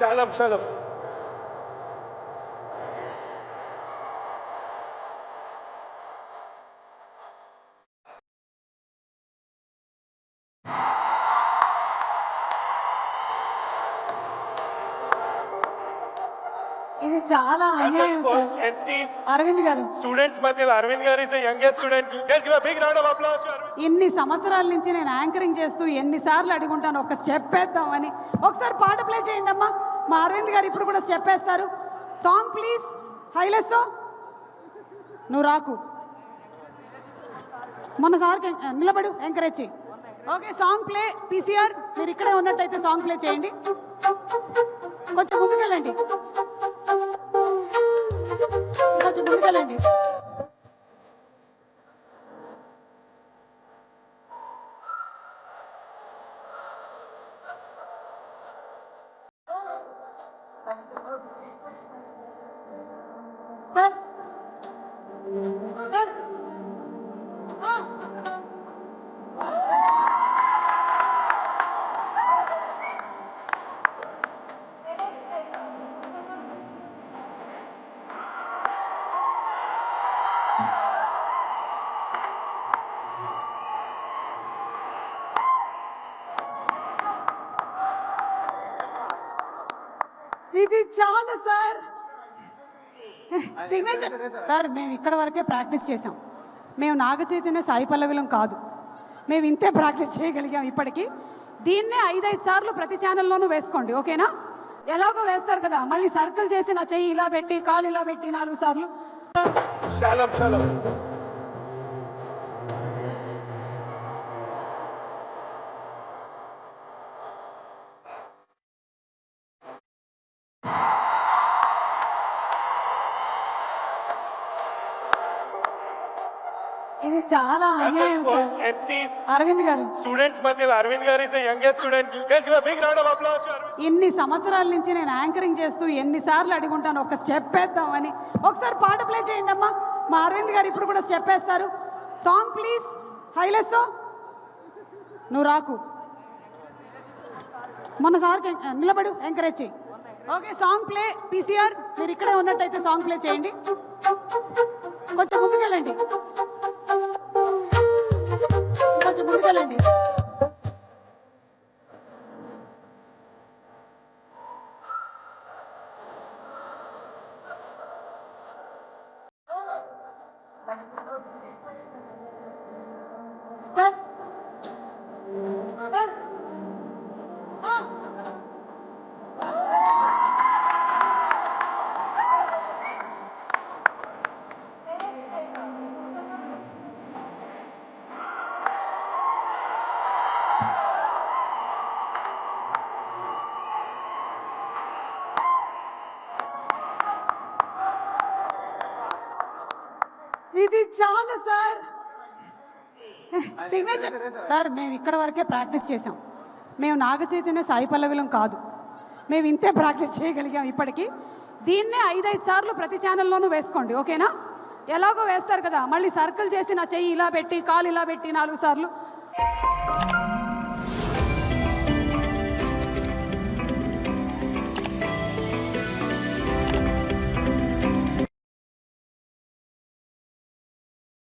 Shalom, shalom. ఇది చాలా అన్యాయం అరవింద్ గారు. స్టూడెంట్స్ మధ్యలో Arvind garu is youngest student let's give big round of applause to Arvind ఎన్ని సంవత్సరాల నుంచి నేను యాంకరింగ్ చేస్తూ ఎన్నిసార్లు అడుగుంటాను ఒక స్టెప్ వేద్దామని. ఒకసారి పాట ప్లే చేయండి అమ్మా మా అరవింద్ గారు ఇప్పుడు కూడా స్టెప్ వేస్తారు సాంగ్ ప్లీజ్ హైలెస్ నువ్వు రాకు. మొన్న సార్కి నిలబడు ఎంకరేజ్ చేయి. ఓకే సాంగ్ ప్లే పీసీఆర్ మీరు ఇక్కడే ఉన్నట్టయితే సాంగ్ ప్లే చేయండి. కొంచెం ముందుకెళ్ళండి. కొంచెం ముందుకెళ్ళండి. సార్ సార్ ఇది చాలా సార్. Signature sir. మేము ఇక్కడ వరకే ప్రాక్టీస్ చేసాం మేము నాగ చైతన్య సాయి పల్లవిలం కాదు. మేము ఇంతే ప్రాక్టీస్ చేయగలిగాం ఇప్పటికీ. దీన్నే ఐదైదు సార్లు ప్రతి ఛానల్లోనూ వేసుకోండి ఓకేనా? ఎలాగో వేస్తారు కదా మళ్ళీ సర్కిల్ చేసి నా చెయ్యి ఇలా పెట్టి కాలు ఇలా పెట్టి నాలుగు సార్లు. ఇది చాలా అన్యాయం సార్. అరవింద్ గారు. స్టూడెంట్స్ మధ్యలో Arvind garu is youngest student give big round of applause ఎన్ని సంవత్సరాల నుంచి నేను యాంకరింగ్ చేస్తూ ఎన్నిసార్లు అడుగుంటాను ఒక స్టెప్ వేద్దామని. ఒకసారి పాట ప్లే చేయండి అమ్మా. మా అరవింద్ గారు ఇప్పుడు కూడా స్టెప్ వేస్తారు. సాంగ్ ప్లీజ్ హైలెస్ నువ్వు రాకు. మొన్న సార్కి నిలబడు ఎంకరేజ్ చేయి. ఓకే సాంగ్ ప్లే పీసీఆర్ మీరు ఇక్కడే ఉన్నట్టయితే సాంగ్ ప్లే చేయండి. కొంచెం ముందుకెళ్ళండి. కొంచెం ముందుకెళ్ళండి సార్ ఇది చాలా సార్. సిగ్నేచర్ సార్ మేము ఇక్కడ వరకే ప్రాక్టీస్ చేసాం మేము నాగ చైతన్య సాయి పల్లవిలం కాదు. మేము ఇంతే ప్రాక్టీస్ చేయగలిగాం ఇప్పటికీ. దీన్నే ఐదైదు సార్లు ప్రతి ఛానల్లోనూ వేసుకోండి ఓకేనా? ఎలాగో వేస్తారు కదా మళ్ళీ సర్కిల్ చేసి నా చెయ్యి ఇలా పెట్టి కాలు ఇలా పెట్టి నాలుగు సార్లు.